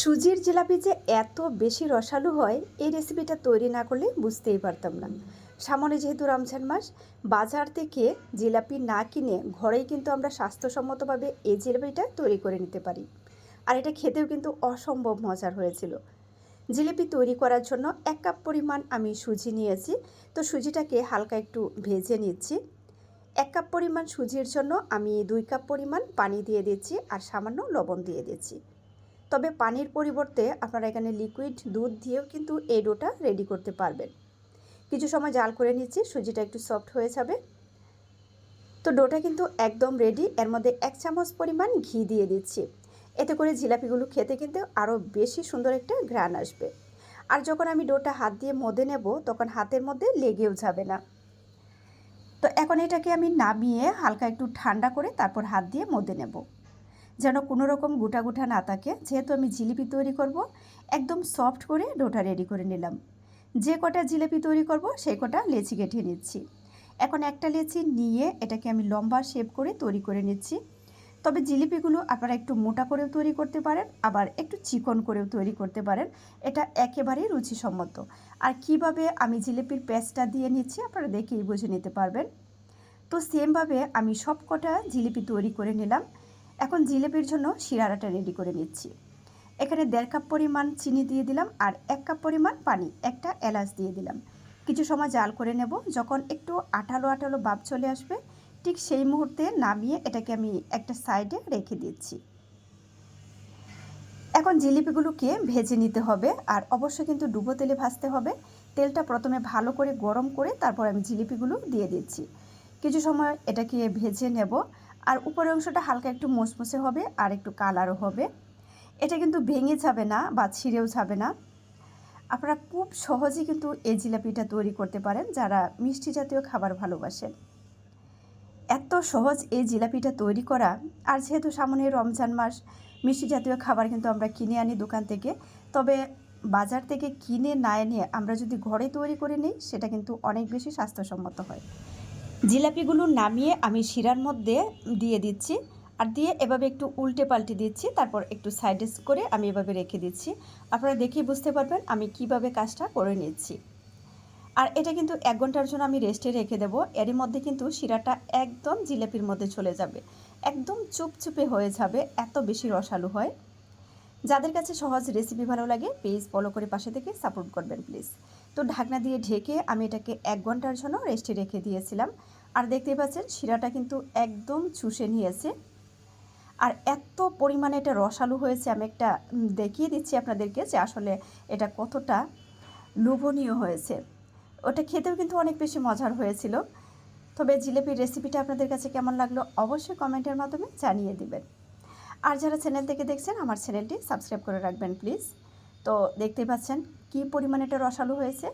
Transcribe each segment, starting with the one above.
সুজির জিলাপি যে এত বেশি রসালো হয়, এই রেসিপিটা তৈরি না করলে বুঝতেই পারতাম না। সামনে যেহেতু রমজান মাস, বাজার থেকে জিলাপি না কিনে ঘরেই কিন্তু আমরা স্বাস্থ্যসম্মতভাবে এই জিলাপিটা তৈরি করে নিতে পারি। আর এটা খেতেও কিন্তু অসম্ভব মজার হয়েছিল। জিলিপি তৈরি করার জন্য এক কাপ পরিমাণ আমি সুজি নিয়েছি। তো সুজিটাকে হালকা একটু ভেজে নিচ্ছি। এক কাপ পরিমাণ সুজির জন্য আমি দুই কাপ পরিমাণ পানি দিয়ে দিচ্ছি আর সামান্য লবণ দিয়ে দিচ্ছি। তবে পানির পরিবর্তে আপনারা এখানে লিকুইড দুধ দিয়েও কিন্তু এই ডোটা রেডি করতে পারবেন। কিছু সময় জাল করে নিচ্ছি, সুজিটা একটু সফট হয়ে যাবে। তো ডোটা কিন্তু একদম রেডি এর মধ্যে এক চামচ পরিমাণ ঘি দিয়ে দিচ্ছি। এতে করে জিলাপিগুলো খেতে কিন্তু আরও বেশি সুন্দর একটা ঘ্রাণ আসবে। আর যখন আমি ডোটা হাত দিয়ে মদে নেব, তখন হাতের মধ্যে লেগেও যাবে না। তো এখন এটাকে আমি নামিয়ে হালকা একটু ঠান্ডা করে তারপর হাত দিয়ে মদে নেব। যেন কোনো রকম গোটা গোটা না থাকে, যেহেতু আমি জিলিপি তৈরি করব, একদম সফট করে ডোটা রেডি করে নিলাম। যে কটা জিলিপি তৈরি করব, সেই কটা লেচি কেটে নিচ্ছি। এখন একটা লেচি নিয়ে এটাকে আমি লম্বা শেপ করে তৈরি করে নিচ্ছি। তবে জিলিপিগুলো আপনারা একটু মোটা করেও তৈরি করতে পারেন, আবার একটু চিকন করেও তৈরি করতে পারেন। এটা একেবারেই রুচিসম্মত। আর কীভাবে আমি জিলিপির পেস্টটা দিয়ে নিচ্ছি, আপনারা দেখেই বুঝে নিতে পারবেন। তো সেমভাবে আমি সব কটা জিলিপি তৈরি করে নিলাম। এখন জিলিপির জন্য শিরাটা রেডি করে নিচ্ছি। এখানে দেড় কাপ পরিমাণ চিনি দিয়ে দিলাম আর এক কাপ পরিমাণ পানি, একটা এলাচ দিয়ে দিলাম। কিছু সময় জাল করে নেব, যখন একটু আঠালো আঠালো ভাব চলে আসবে, ঠিক সেই মুহূর্তে নামিয়ে এটাকে আমি একটা সাইডে রেখে দিচ্ছি। এখন জিলিপিগুলোকে ভেজে নিতে হবে আর অবশ্যই কিন্তু ডুবো তেলে ভাজতে হবে। তেলটা প্রথমে ভালো করে গরম করে তারপর আমি জিলিপিগুলো দিয়ে দিচ্ছি। কিছু সময় এটাকে ভেজে নেব আর উপরের অংশটা হালকা একটু মুসমুসে হবে আর একটু কালারও হবে। এটা কিন্তু ভেঙে যাবে না বা ছিঁড়েও যাবে না। আপনারা খুব সহজেই কিন্তু এই জিলাপিটা তৈরি করতে পারেন যারা মিষ্টি জাতীয় খাবার ভালোবাসেন এত সহজ এই জিলাপিটা তৈরি করা। আর যেহেতু সামনে রমজান মাস, মিষ্টি জাতীয় খাবার কিন্তু আমরা কিনে আনি দোকান থেকে। তবে বাজার থেকে কিনে না এনে আমরা যদি ঘরে তৈরি করে নিই, সেটা কিন্তু অনেক বেশি স্বাস্থ্যসম্মত হয়। জিলাপিগুলো নামিয়ে আমি শিরার মধ্যে দিয়ে দিচ্ছি। আর দিয়ে এভাবে একটু উল্টে পাল্টে দিচ্ছি, তারপর একটু সাইডে করে আমি এভাবে রেখে দিচ্ছি। আপনারা দেখেই বুঝতে পারবেন আমি কীভাবে কাজটা করে নিচ্ছি। আর এটা কিন্তু এক ঘণ্টার জন্য আমি রেস্টে রেখে দেবো। এরই মধ্যে কিন্তু শিরাটা একদম জিলাপির মধ্যে চলে যাবে। একদম চুপচুপে হয়ে যাবে, এত বেশি রসালো হয়। যাদের কাছে সহজ রেসিপি ভালো লাগে পেজ ফলো করে পাশে থেকে সাপোর্ট করবেন প্লিজ তো ঢাকনা দিয়ে ঢেকে আমি এটাকে এক ঘণ্টার জন্য রেস্টে রেখে দিয়েছিলাম। আর দেখতেই পাচ্ছেন, শিরাটা কিন্তু একদম চুষে নিয়েছে। আর এত পরিমাণে এটা রসালো হয়েছে, আমি একটা দেখিয়ে দিচ্ছি আপনাদেরকে যে আসলে এটা কতটা লোভনীয় হয়েছে। ওটা খেতেও কিন্তু অনেক বেশি মজার হয়েছিল। তবে জিলেপির রেসিপিটা আপনাদের কাছে কেমন লাগল অবশ্যই কমেন্টের মাধ্যমে জানিয়ে দিবেন। আর যারা চ্যানেল থেকে দেখছেন, আমার চ্যানেলটি সাবস্ক্রাইব করে রাখবেন প্লিজ তো দেখতেই পাচ্ছেন কি পরিমাণে এটা রসালো হয়েছে।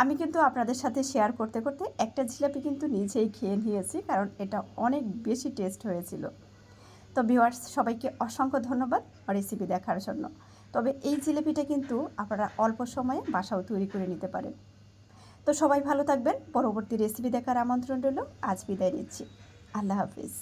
আমি কিন্তু আপনাদের সাথে শেয়ার করতে করতে একটা জিলাপি কিন্তু নিজেই খেয়ে নিয়েছি, কারণ এটা অনেক বেশি টেস্ট হয়েছিল। তো ভিওয়ার্স সবাইকে অসংখ্য ধন্যবাদ রেসিপি দেখার জন্য। তবে এই জিলিপিটা কিন্তু আপনারা অল্প সময়ে বাসাও তৈরি করে নিতে পারেন। তো সবাই ভালো থাকবেন। পরবর্তী রেসিপি দেখার আমন্ত্রণ রইল। আজ বিদায় নিচ্ছি। আল্লাহ হাফিজ।